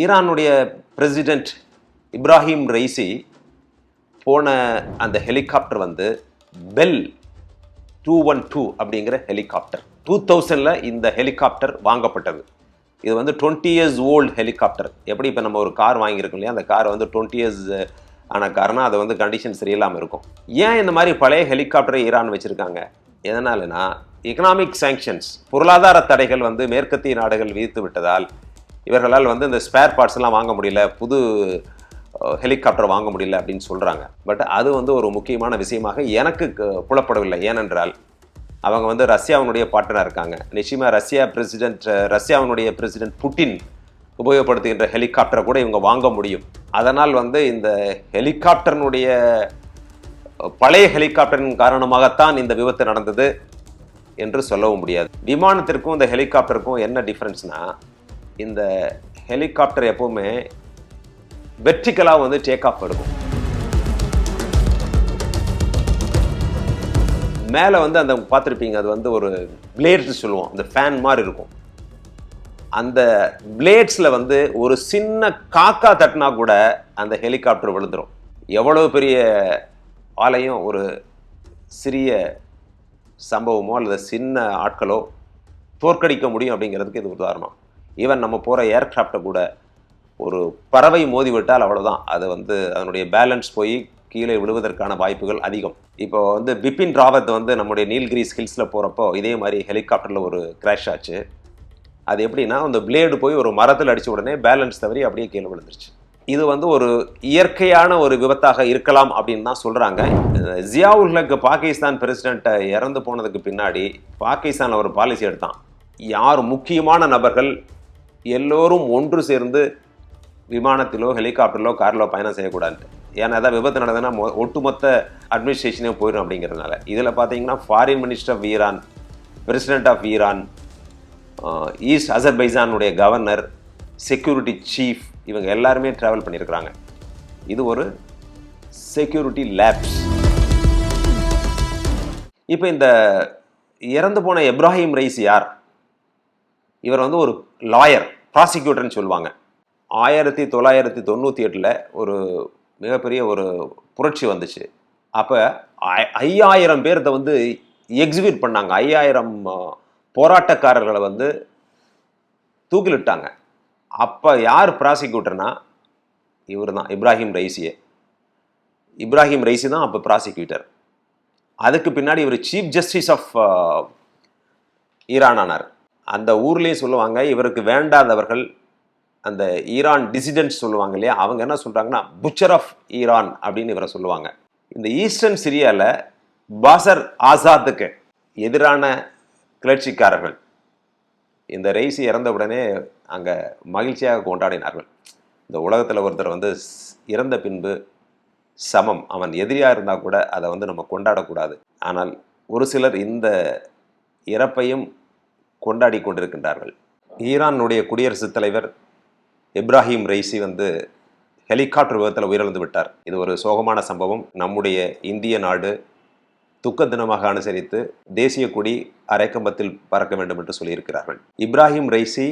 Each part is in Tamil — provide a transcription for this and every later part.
ஈரானுடைய பிரசிடென்ட் இப்ராஹிம் ரைசி போன அந்த ஹெலிகாப்டர் வந்து பெல் டூ ஒன் டூ அப்படிங்கிற ஹெலிகாப்டர். டூ தௌசண்டில் இந்த ஹெலிகாப்டர் வாங்கப்பட்டது. இது வந்து டுவெண்ட்டி இயர்ஸ் ஓல்டு ஹெலிகாப்டர். எப்படி இப்போ நம்ம ஒரு கார் வாங்கியிருக்கோம் இல்லையா? அந்த கார் வந்து டுவெண்ட்டி இயர்ஸ் ஆன காரணம் அது வந்து கண்டிஷன் சரியில்லாமல் இருக்கும். ஏன் இந்த மாதிரி பழைய ஹெலிகாப்டரை ஈரான் வச்சுருக்காங்க? எதனாலனா எக்கனாமிக் சேங்ஷன்ஸ் பொருளாதார தடைகள் வந்து மேற்கத்திய நாடுகள் விதித்து விட்டதால் இவர்களால் வந்து இந்த ஸ்பேர் பார்ட்ஸ்லாம் வாங்க முடியல புது ஹெலிகாப்டர் வாங்க முடியல அப்படின்னு சொல்கிறாங்க பட் அது வந்து ஒரு முக்கியமான விஷயமாக எனக்கு புலப்படவில்லை. ஏனென்றால் அவங்க வந்து ரஷ்யாவினுடைய பார்ட்னராக இருக்காங்க. நிச்சயமாக ரஷ்யா பிரசிடென்ட் ரஷ்யாவினுடைய பிரசிடென்ட் புட்டின் உபயோகப்படுத்துகின்ற ஹெலிகாப்டரை கூட இவங்க வாங்க முடியும். அதனால் வந்து இந்த ஹெலிகாப்டர்னுடைய பழைய ஹெலிகாப்டரின் காரணமாகத்தான் இந்த விபத்து நடந்தது என்று சொல்லவும் முடியாது. விமானத்திற்கும் இந்த ஹெலிகாப்டருக்கும் என்ன டிஃப்ரென்ஸ்னால் இந்த ஹெலிகாப்டர் எப்போவுமே வெர்டிக்கலாக வந்து டேக் ஆஃப் எடுக்கும். மேலே வந்து அந்த பார்த்துருப்பீங்க அது வந்து ஒரு பிளேட்ஸ் சொல்லுவோம். அந்த ஃபேன் மாதிரி இருக்கும். அந்த பிளேட்ஸில் வந்து ஒரு சின்ன காக்கா தட்டினா கூட அந்த ஹெலிகாப்டர் விழுந்துடும் எவ்வளோ பெரிய ஆலையும் ஒரு சிறிய சம்பவமோ அல்லது சின்ன ஆட்களோ தோற்கடிக்க முடியும் அப்படிங்கிறதுக்கு இது உதாரணம். ஈவன் நம்ம போகிற ஏர்கிராஃப்டை கூட ஒரு பறவை மோதிவிட்டால் அவ்வளோதான் அது வந்து அதனுடைய பேலன்ஸ் போய் கீழே விழுவதற்கான வாய்ப்புகள் அதிகம். இப்போ வந்து பிபின் ராவத் வந்து நம்முடைய நீல்கிரிஸ் ஹில்ஸில் போகிறப்போ இதே மாதிரி ஹெலிகாப்டரில் ஒரு கிராஷ் ஆச்சு. அது எப்படின்னா அந்த பிளேடு போய் ஒரு மரத்தில் அடிச்ச உடனே பேலன்ஸ் தவறி அப்படியே கீழே விழுந்துருச்சு. இது வந்து ஒரு இயற்கையான ஒரு விபத்தாக இருக்கலாம் அப்படின்னு தான் சொல்கிறாங்க ஜியாவுல் ஹக் பாகிஸ்தான் பிரசிடென்ட்டை இறந்து போனதுக்கு பின்னாடி பாகிஸ்தானில் ஒரு பாலிசி எடுத்தான். யார் முக்கியமான நபர்கள் எல்லோரும் ஒன்று சேர்ந்து விமானத்திலோ ஹெலிகாப்டரிலோ காரிலோ பயணம் செய்யக்கூடாது. ஏன்னா ஏதாவது விபத்து நடந்ததுன்னா மொ- ஒட்டுமொத்த அட்மினிஸ்ட்ரேஷனே போயிடும் அப்படிங்கிறதுனால. இதில் பார்த்தீங்கன்னா foreign minister of Iran president of Iran East அசர்பைசானுடைய governor security chief இவங்க எல்லாருமே ட்ராவல் பண்ணியிருக்கிறாங்க இது ஒரு செக்யூரிட்டி லேப்ஸ் இப்போ இந்த இறந்து போன எப்ராஹிம் ரைஸ் யார்? இவர் வந்து ஒரு லாயர் ப்ராசிக்யூட்டர்னு சொல்லுவாங்க. ஆயிரத்தி தொள்ளாயிரத்தி தொண்ணூற்றி எட்டில் ஒரு மிகப்பெரிய ஒரு புரட்சி வந்துச்சு. அப்போ ஐயாயிரம் பேர்த்த வந்து எக்ஸிக்யூட் பண்ணாங்க. ஐயாயிரம் போராட்டக்காரர்களை வந்து தூக்கிலிட்டாங்க. அப்போ யார் ப்ராசிக்யூட்டர்னா? இவர் தான் இப்ராஹிம் ரைசியே. இப்ராஹிம் ரைசி தான் அப்போ ப்ராசிக்யூட்டர். அதுக்கு பின்னாடி இவர் சீஃப் ஜஸ்டிஸ் ஆஃப் ஈரான் ஆனார். அந்த ஊர்லேயும் சொல்லுவாங்க இவருக்கு வேண்டாதவர்கள் அந்த ஈரான் டிசிடென்ட்ஸ் சொல்லுவாங்க இல்லையா அவங்க என்ன சொல்கிறாங்கன்னா புச்சர் ஆஃப் ஈரான் அப்படின்னு இவரை சொல்லுவாங்க. இந்த ஈஸ்டர்ன் சிரியாவில் பாசர் ஆசாத்துக்கு எதிரான கிளர்ச்சிக்காரர்கள். இந்த ரெய்சி இறந்த உடனே அங்கே மகிழ்ச்சியாக கொண்டாடினார்கள். இந்த உலகத்தில் ஒருத்தர் வந்து ஸ்- இறந்த பின்பு சமம். அவன் எதிரியாக இருந்தால் கூட அதை வந்து நம்ம கொண்டாடக்கூடாது. ஆனால் ஒரு சிலர் இந்த இறப்பையும் கொண்டாடி கொண்டிருக்கின்றார்கள். ஈரானுடைய குடியரசுத் தலைவர் இப்ராஹிம் ரைசி வந்து ஹெலிகாப்டர் விபத்தில் உயிரிழந்து விட்டார். இது ஒரு சோகமான சம்பவம். நம்முடைய இந்திய நாடு துக்க தினமாக அனுசரித்து தேசிய கொடி அரைக்கம்பத்தில் பறக்க வேண்டும் என்று சொல்லியிருக்கிறார்கள். இப்ராஹிம் ரைசி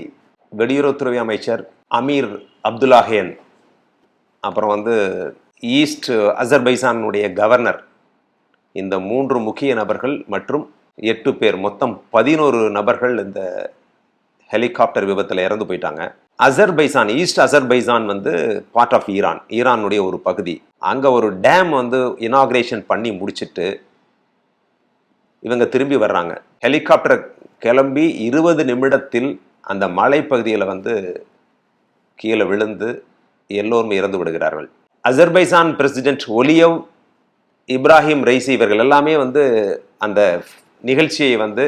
வெளியுறவுத்துறை அமைச்சர் அமீர் அப்துல்லாஹேன் அப்புறம் வந்து ஈஸ்ட் அசர்பைசானுடைய கவர்னர் இந்த மூன்று முக்கிய நபர்கள் மற்றும் எட்டு பேர் மொத்தம் பதினோரு நபர்கள் இந்த ஹெலிகாப்டர் விபத்தில் இறந்து போயிட்டாங்க. அசர்பைசான் ஈஸ்ட் அசர்பைசான் வந்து பார்ட் ஆஃப் ஈரான் ஈரானுடைய ஒரு பகுதி. அங்கே ஒரு டேம் வந்து இனாக்ரேஷன் பண்ணி முடிச்சிட்டு இவங்க திரும்பி வர்றாங்க. ஹெலிகாப்டர் கிளம்பி இருபது நிமிடத்தில் அந்த மலைப்பகுதியில் வந்து கீழே விழுந்து எல்லோருமே இறந்து விடுகிறார்கள். Azerbaijan president Aliyev Ebrahim Raisi இவர்கள் எல்லாமே வந்து அந்த நிகழ்ச்சியை வந்து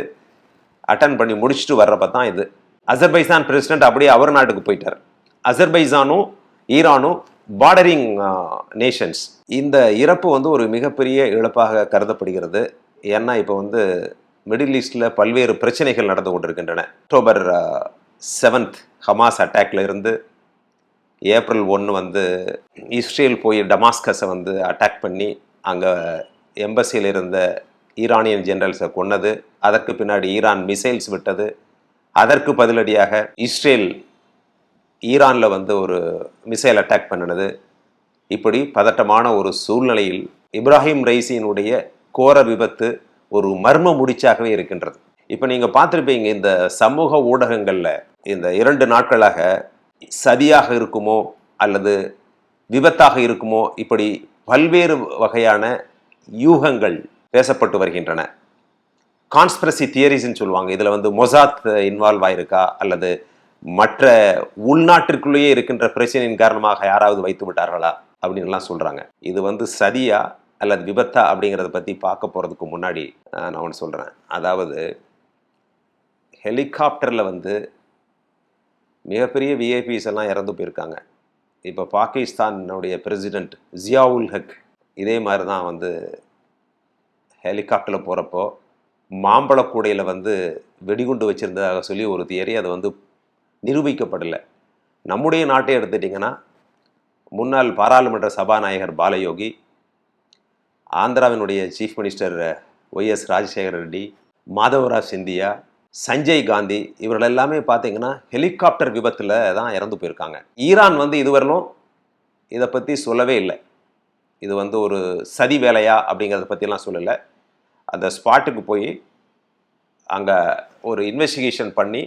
அட்டன் பண்ணி முடிச்சுட்டு வர்றப்ப தான் இது. அசர்பைசான் பிரசிடென்ட் அப்படியே அவர் நாட்டுக்கு போயிட்டார். அசர்பைசானும் ஈரானும் பார்டரிங் நேஷன்ஸ் இந்த இறப்பு வந்து ஒரு மிகப்பெரிய இழப்பாக கருதப்படுகிறது. ஏன்னா இப்போ வந்து மிடில் ஈஸ்டில் பல்வேறு பிரச்சனைகள் நடந்து கொண்டிருக்கின்றன. அக்டோபர் செவன்த் ஹமாஸ் அட்டாக்ல இருந்து ஏப்ரல் ஒன்று வந்து இஸ்ரேல் போய் டமாஸ்கஸை வந்து அட்டாக் பண்ணி அங்கே எம்பசியில் இருந்த ஈரானியன் ஜெனரல்ஸை கொன்னது. அதற்கு பின்னாடி ஈரான் மிசைல்ஸ் விட்டது. அதற்கு பதிலடியாக இஸ்ரேல் ஈரானில் வந்து ஒரு மிசைல் அட்டாக் பண்ணினது. இப்படி பதட்டமான ஒரு சூழ்நிலையில் இப்ராஹிம் ரைசியினுடைய கோர விபத்து ஒரு மர்ம முடிச்சாகவே இருக்கின்றது. இப்போ நீங்கள் பார்த்துருப்பீங்க இந்த சமூக ஊடகங்களில் இந்த இரண்டு நாட்களாக சதியாக இருக்குமோ அல்லது விபத்தாக இருக்குமோ இப்படி பல்வேறு வகையான யூகங்கள் பேசப்பட்டு வருகின்றன. கான்ஸ்பிரசி தியரிஸ்ன்னு சொல்லுவாங்க. இதில் வந்து மொசாத் இன்வால்வ் ஆயிருக்கா? அல்லது மற்ற உள்நாட்டிற்குள்ளேயே இருக்கின்ற பிரச்சனையின் காரணமாக யாராவது வைத்து விட்டார்களா? அப்படின்லாம் சொல்கிறாங்க இது வந்து சதியா? அல்லது விபத்தா? அப்படிங்கிறத பற்றி பார்க்க போகிறதுக்கு முன்னாடி நான் ஒன்று சொல்கிறேன் அதாவது ஹெலிகாப்டரில் வந்து மிகப்பெரிய விஐபிஸ் எல்லாம் இறந்து போயிருக்காங்க. இப்போ பாகிஸ்தானுடைய பிரசிடெண்ட் ஜியாவுல் ஹக் இதே மாதிரி தான் வந்து ஹெலிகாப்டரில் போகிறப்போ மாம்பழக்கூடையில் வந்து வெடிகுண்டு வச்சுருந்ததாக சொல்லி ஒரு தியரி அது வந்து நிரூபிக்கப்படலை. நம்முடைய நாட்டை எடுத்துட்டிங்கன்னா முன்னாள் பாராளுமன்ற சபாநாயகர் Balayogi ஆந்திராவினுடைய chief minister YS Rajasekhara Reddy Madhavrao Scindia Sanjay Gandhi இவர்கள் எல்லாமே பார்த்தீங்கன்னா ஹெலிகாப்டர் விபத்தில் தான் இறந்து போயிருக்காங்க. ஈரான் வந்து இதுவரையிலும் இதை பற்றி சொல்லவே இல்லை. இது வந்து ஒரு சதி வேலையா அப்படிங்கிறத பற்றிலாம் சொல்லலை. அந்த ஸ்பாட்டுக்கு போய் அங்கே ஒரு இன்வெஸ்டிகேஷன் பண்ணி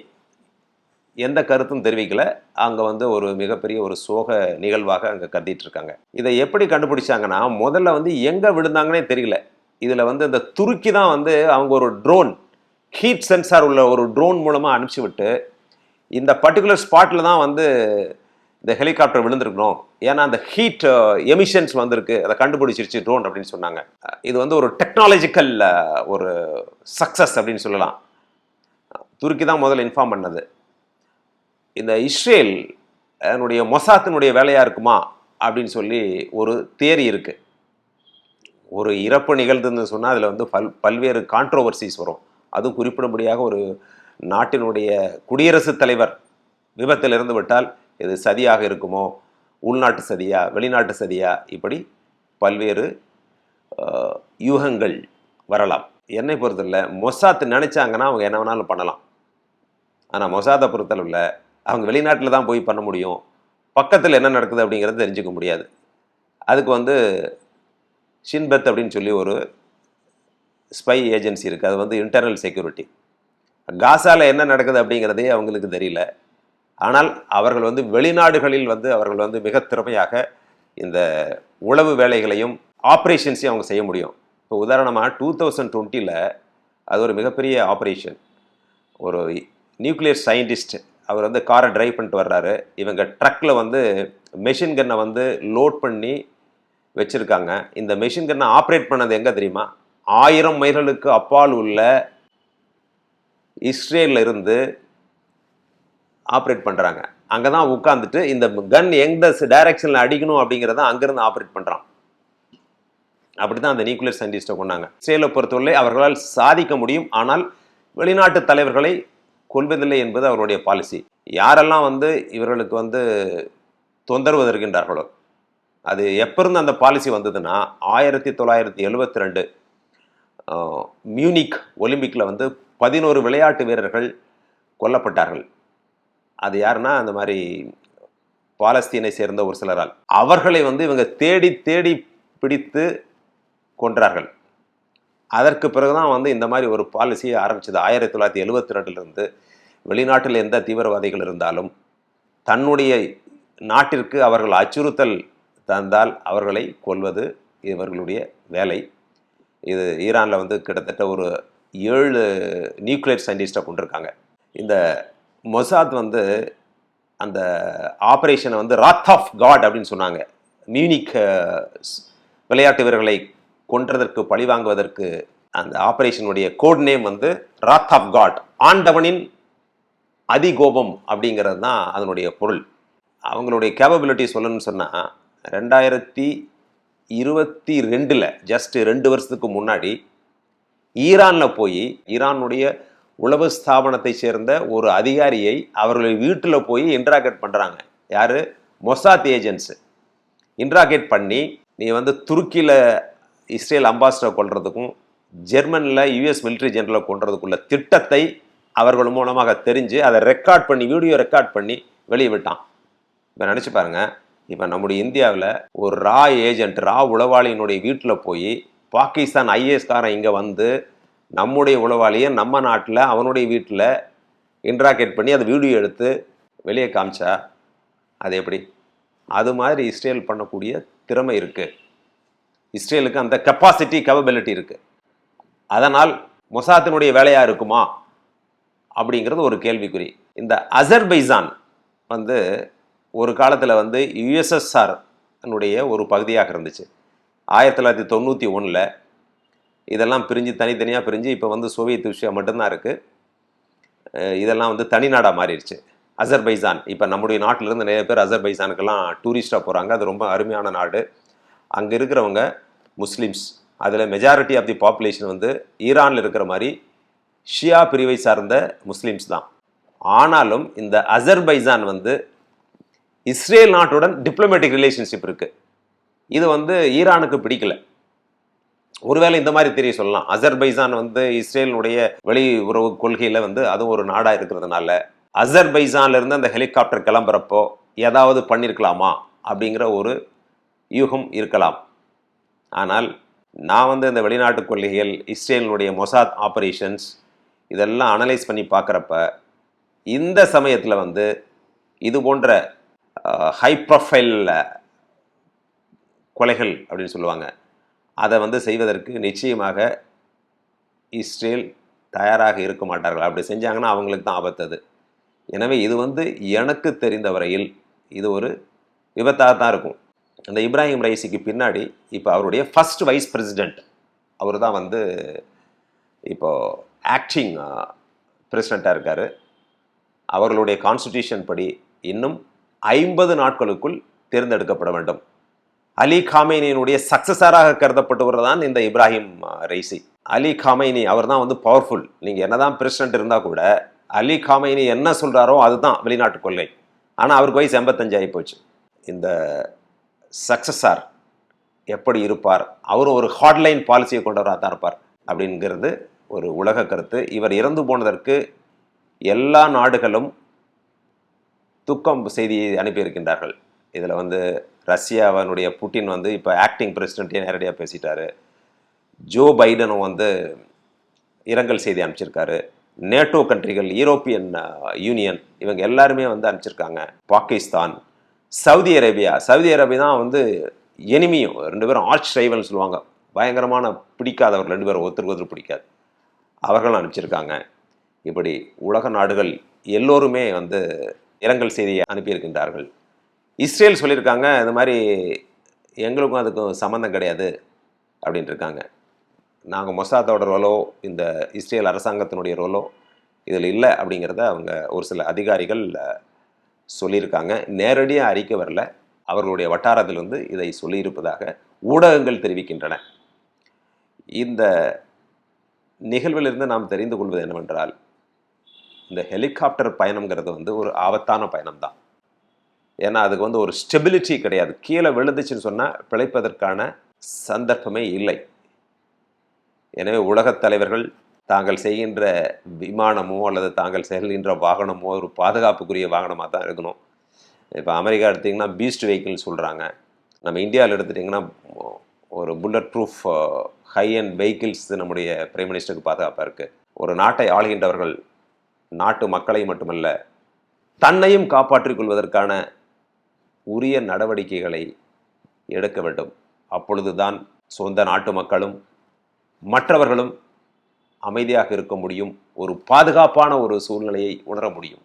எந்த கருத்தும் தெரிவிக்கலை. அங்கே வந்து ஒரு மிகப்பெரிய ஒரு சோக நிகழ்வாக அங்கே கருதிட்டுருக்காங்க. இதை எப்படி கண்டுபிடிச்சாங்கன்னா முதல்ல வந்து எங்கே விழுந்தாங்கன்னே தெரியல. இதில் வந்து இந்த துருக்கி தான் வந்து அவங்க ஒரு ட்ரோன் ஹீட் சென்சார் உள்ள ஒரு ட்ரோன் மூலமாக அனுப்பிச்சி விட்டு இந்த பர்டிகுலர் ஸ்பாட்டில் தான் வந்து இந்த ஹெலிகாப்டர் விழுந்திருக்கணும். ஏன்னா அந்த ஹீட் எமிஷன்ஸ் uh, வந்திருக்கு. அதை கண்டுபிடிச்சிருச்சு ட்ரோன் அப்படின்னு சொன்னாங்க. இது வந்து ஒரு டெக்னாலஜிக்கல் uh, ஒரு சக்ஸஸ் அப்படின்னு சொல்லலாம். துருக்கி தான் முதல்ல இன்ஃபார்ம் பண்ணது. இந்த இஸ்ரேல் அதனுடைய மொசாத்தினுடைய வேலையாக இருக்குமா அப்படின்னு சொல்லி ஒரு தேரி இருக்குது ஒரு இறப்பு நிகழ்ந்ததுன்னு சொன்னால் அதில் வந்து பல் பல்வேறு கான்ட்ரோவர்சிஸ் வரும். அதுவும் குறிப்பிடும்படியாக ஒரு நாட்டினுடைய குடியரசுத் தலைவர் விபத்தில் இருந்து விட்டால் இது சதியாக இருக்குமோ உள்நாட்டு சதியா வெளிநாட்டு சதியா இப்படி பல்வேறு யூகங்கள் வரலாம். என்னை பொறுத்தவரை மொசாத் நினச்சாங்கன்னா அவங்க என்ன வேணாலும் பண்ணலாம். ஆனால் மொசாத்தை பொறுத்தளவில் அவங்க வெளிநாட்டில் தான் போய் பண்ண முடியும். பக்கத்தில் என்ன நடக்குது அப்படிங்கிறத தெரிஞ்சுக்க முடியாது. அதுக்கு வந்து ஷின்பெத் அப்படின்னு சொல்லி ஒரு ஸ்பை ஏஜென்சி இருக்குது அது வந்து இன்டர்னல் செக்யூரிட்டி. காசாவில் என்ன நடக்குது அப்படிங்கிறதே அவங்களுக்கு தெரியல. ஆனால் அவர்கள் வந்து வெளிநாடுகளில் வந்து அவர்கள் வந்து மிக திறமையாக இந்த உளவு வேலைகளையும் ஆப்ரேஷன்ஸையும் அவங்க செய்ய முடியும். இப்போ உதாரணமாக டூ தௌசண்ட் டுவெண்ட்டியில் அது ஒரு மிகப்பெரிய ஆப்ரேஷன் ஒரு நியூக்ளியர் சயின்டிஸ்ட் அவர் வந்து காரை டிரைவ் பண்ணிட்டு வர்றாரு. இவங்க ட்ரக்கில் வந்து மெஷின் கன்னை வந்து லோட் பண்ணி வச்சுருக்காங்க. இந்த மெஷின் கன்னை ஆப்ரேட் பண்ணது எங்கே தெரியுமா? ஆயிரம் மைல்களுக்கு அப்பால் உள்ள இஸ்ரேலில் இருந்து ஆப்ரேட் பண்ணுறாங்க அங்கே தான் உட்காந்துட்டு இந்த கன் எந்த டைரக்ஷனில் அடிக்கணும் அப்படிங்கிறத அங்கேருந்து ஆப்ரேட் பண்ணுறான் அப்படி தான் அந்த நியூக்ளியர் சயின்டிஸ்ட்டை கொண்டாங்க இஸ்ரேலை பொறுத்தவரை அவர்களால் சாதிக்க முடியும். ஆனால் வெளிநாட்டு தலைவர்களை கொல்வதில்லை என்பது அவருடைய பாலிசி யாரெல்லாம் வந்து இவர்களுக்கு வந்து தொந்தரவு இருக்கின்றார்களோ அது எப்போருந்து அந்த பாலிசி வந்ததுன்னா ஆயிரத்தி தொள்ளாயிரத்தி எழுபத்தி ரெண்டு மியூனிக் ஒலிம்பிக்கில் வந்து பதினோரு விளையாட்டு வீரர்கள் கொல்லப்பட்டார்கள். அது யாருன்னா அந்த மாதிரி பாலஸ்தீனை சேர்ந்த ஒரு சிலரால். அவர்களை வந்து இவங்க தேடி தேடி பிடித்து கொன்றார்கள். அதற்கு பிறகுதான் வந்து இந்த மாதிரி ஒரு பாலிசியை ஆரம்பிச்சது. ஆயிரத்தி தொள்ளாயிரத்தி எழுபத்தி ரெண்டுலேருந்து வெளிநாட்டில் எந்த தீவிரவாதிகள் இருந்தாலும் தன்னுடைய நாட்டிற்கு அவர்கள் அச்சுறுத்தல் தந்தால் அவர்களை கொல்வது இவர்களுடைய வேலை. இது ஈரானில் வந்து கிட்டத்தட்ட ஒரு ஏழு நியூக்ளியர் சயின்டிஸ்ட்டை கொண்டிருக்காங்க. இந்த மொசாத் வந்து அந்த ஆப்ரேஷனை வந்து ராத் ஆஃப் காட் அப்படின்னு சொன்னாங்க. மியூனிக் விளையாட்டு வீரர்களை கொன்றதற்கு பழிவாங்குவதற்கு அந்த ஆப்ரேஷனுடைய கோட் நேம் வந்து ராத் ஆஃப் காட் ஆண்டவனின் அதிகோபம் அப்படிங்கிறது தான் அதனுடைய பொருள். அவங்களுடைய கேப்பபிலிட்டி சொல்லணும்னு சொன்னால் ரெண்டாயிரத்தி இருபத்தி ரெண்டில் ஜஸ்ட் ரெண்டு வருஷத்துக்கு முன்னாடி ஈரானில் போய் ஈரானுடைய உளவு ஸ்தாபனத்தை சேர்ந்த ஒரு அதிகாரியை அவர்களுடைய வீட்டில் போய் இன்ட்ராகேட் பண்ணுறாங்க யார்? Mossad agents. இன்ட்ராகேட் பண்ணி நீ வந்து துருக்கியில் இஸ்ரேல் அம்பாசிடர் கொள்றதுக்கும் ஜெர்மனில் யுஎஸ் மிலிட்ரி ஜெனரலை கொன்றதுக்குள்ள திட்டத்தை அவர்கள் மூலமாக தெரிஞ்சு அதை ரெக்கார்ட் பண்ணி வீடியோ ரெக்கார்ட் பண்ணி வெளியே விட்டான். இப்போ நினச்சி பாருங்க. இப்போ நம்முடைய இந்தியாவில் ஒரு ரா ஏஜென்ட் ரா உளவாளியினுடைய வீட்டில் போய் பாகிஸ்தான் ஐஏஎஸ்காரன் இங்கே வந்து நம்முடைய உளவாளியை நம்ம நாட்டில் அவனுடைய வீட்டில் இன்ட்ராகேட் பண்ணி அதை வீடியோ எடுத்து வெளியே காமிச்சா அது எப்படி? அது மாதிரி இஸ்ரேல் பண்ணக்கூடிய திறமை இருக்குது இஸ்ரேலுக்கு அந்த கெப்பாசிட்டி கேபபிலிட்டி இருக்குது அதனால் மொசாத்தினுடைய வேலையாக இருக்குமா? அப்படிங்கிறது ஒரு கேள்விக்குறி. இந்த அசர்பைசான் வந்து ஒரு காலத்தில் வந்து யுஎஸ்எஸ்ஆர் ஒரு பகுதியாக இருந்துச்சு. ஆயிரத்தி தொள்ளாயிரத்தி தொண்ணூற்றி ஒன்றில் இதெல்லாம் பிரிஞ்சு தனித்தனியாக பிரிஞ்சு இப்போ வந்து சோவியத் விஷயம் மட்டும்தான் இருக்குது இதெல்லாம் வந்து தனிநாடாக மாறிடுச்சு. அசர்பைசான் இப்போ நம்முடைய நாட்டிலேருந்து நிறைய பேர் அசர்பைசானுக்கெல்லாம் டூரிஸ்டாக போகிறாங்க அது ரொம்ப அருமையான நாடு. அங்கே இருக்கிறவங்க முஸ்லீம்ஸ். அதில் மெஜாரிட்டி ஆஃப் தி பாப்புலேஷன் வந்து ஈரானில் இருக்கிற மாதிரி ஷியா பிரிவை சார்ந்த முஸ்லீம்ஸ் தான். ஆனாலும் இந்த அசர்பைசான் வந்து இஸ்ரேல் நாட்டுடன் டிப்ளமேட்டிக் ரிலேஷன்ஷிப் இருக்குது இது வந்து ஈரானுக்கு பிடிக்கல. ஒருவேளை இந்த மாதிரி தெரிய சொல்லலாம். அசர்பைசான் வந்து இஸ்ரேலினுடைய வெளியுறவு கொள்கையில் வந்து அதுவும் ஒரு நாடாக இருக்கிறதுனால அசர்பைசான்ல இருந்து அந்த ஹெலிகாப்டர் கிளம்புறப்போ ஏதாவது பண்ணியிருக்கலாமா அப்படிங்கிற ஒரு யூகம் இருக்கலாம். ஆனால் நான் வந்து இந்த வெளிநாட்டு கொள்கைகள் இஸ்ரேலினுடைய மொசாத் ஆப்ரேஷன்ஸ் இதெல்லாம் அனலைஸ் பண்ணி பார்க்குறப்ப இந்த சமயத்தில் வந்து இது போன்ற ஹை ப்ரொஃபைல் கொலைகள் அப்படின்னு சொல்லுவாங்க. அதை வந்து செய்வதற்கு நிச்சயமாக இஸ்ரேல் தயாராக இருக்க மாட்டார்கள். அப்படி செஞ்சாங்கன்னா அவங்களுக்கு தான் ஆபத்து அது எனவே இது வந்து எனக்கு தெரிந்த வரையில் இது ஒரு விபத்தாக தான் இருக்கும். அந்த இப்ராஹிம் ரைசிக்கு பின்னாடி இப்போ அவருடைய ஃபர்ஸ்ட் வைஸ் பிரசிடெண்ட் அவர் தான் வந்து இப்போது ஆக்டிங் பிரசிடெண்ட்டாக இருக்கார். அவர்களுடைய கான்ஸ்டிடியூஷன் படி இன்னும் ஐம்பது நாட்களுக்குள் தேர்ந்தெடுக்கப்பட வேண்டும். அலி காமைனியினுடைய சக்சஸராக கருதப்பட்டவர் தான் இந்த இப்ராஹிம் ரைசி. அலி காமைனி அவர் தான் வந்து பவர்ஃபுல் நீங்கள் என்னதான் பிரசிடென்ட் இருந்தால் கூட அலி காமைனி என்ன சொல்கிறாரோ அதுதான் வெளிநாட்டு கொள்கை ஆனால் அவருக்கு வயசு எண்பத்தஞ்சு ஆகி போச்சு. இந்த சக்சஸார் எப்படி இருப்பார்? அவரும் ஒரு ஹாட்லைன் பாலிசியை கொண்டவராக தான் இருப்பார். அப்படிங்கிறது ஒரு உலக கருத்து. இவர் இறந்து போனதற்கு எல்லா நாடுகளும் துக்கம் செய்தியை அனுப்பியிருக்கின்றார்கள். இதில் வந்து ரஷ்யாவனுடைய புட்டின் வந்து இப்போ ஆக்டிங் பிரசிடென்ட்டே நேரடியாக பேசிட்டாரு? ஜோ பைடனும் வந்து இரங்கல் செய்தி அனுப்பிச்சிருக்காரு. நேட்டோ கண்ட்ரிகள் யூரோப்பியன் யூனியன் இவங்க எல்லாருமே வந்து அனுப்பிச்சிருக்காங்க. Pakistan Saudi Arabia Saudi Arabia தான் வந்து எனிமியும் ரெண்டு பேரும் ஆர்ச் ரைவல்னு சொல்லுவாங்க. பயங்கரமான பிடிக்காதவர் ரெண்டு பேரும் ஒருத்தருக்கு ஒருத்தர் பிடிக்காது. அவர்களும் அனுப்பிச்சிருக்காங்க. இப்படி உலக நாடுகள் எல்லோருமே வந்து இரங்கல் செய்தியை அனுப்பியிருக்கின்றார்கள். இஸ்ரேல் சொல்லியிருக்காங்க இது மாதிரி எங்களுக்கும் அதுக்கும் சம்மந்தம் கிடையாது அப்படின்ட்டு இருக்காங்க. நாங்கள் மொசாத்தோட ரோலோ இந்த இஸ்ரேல் அரசாங்கத்தினுடைய ரோலோ இதில் இல்லை அப்படிங்கிறத அவங்க ஒரு சில அதிகாரிகள் சொல்லியிருக்காங்க. நேரடியாக அறிக்கை வரல. அவர்களுடைய வட்டாரத்தில் வந்து இதை சொல்லியிருப்பதாக ஊடகங்கள் தெரிவிக்கின்றன. இந்த நிகழ்விலிருந்து நாம் தெரிந்து கொள்வது என்னவென்றால் இந்த ஹெலிகாப்டர் பயணம்ங்கிறது வந்து ஒரு ஆபத்தான பயணம்தான். ஏன்னா அதுக்கு வந்து ஒரு ஸ்டெபிலிட்டி கிடையாது. கீழே விழுந்துச்சுன்னு சொன்னால் பிழைப்பதற்கான சந்தர்ப்பமே இல்லை. எனவே உலகத் தலைவர்கள் தாங்கள் செய்கின்ற விமானமோ அல்லது தாங்கள் செல்கின்ற வாகனமோ ஒரு பாதுகாப்புக்குரிய வாகனமாக தான் இருக்கணும். இப்போ அமெரிக்கா எடுத்திங்கன்னா பீஸ்ட் வெஹிக்கிள் சொல்கிறாங்க நம்ம இந்தியாவில் எடுத்துட்டிங்கன்னா ஒரு bullet proof high end vehicles நம்முடைய பிரைம் மினிஸ்டருக்கு பாதுகாப்பாக இருக்குது ஒரு நாட்டை ஆளுகின்றவர்கள் நாட்டு மக்களை மட்டுமல்ல தன்னையும் காப்பாற்றிக் கொள்வதற்கான உரிய நடவடிக்கைகளை எடுக்க வேண்டும். அப்பொழுதுதான் சொந்த நாட்டு மக்களும் மற்றவர்களும் அமைதியாக இருக்க முடியும். ஒரு பாதுகாப்பான ஒரு சூழ்நிலையை உணர முடியும்.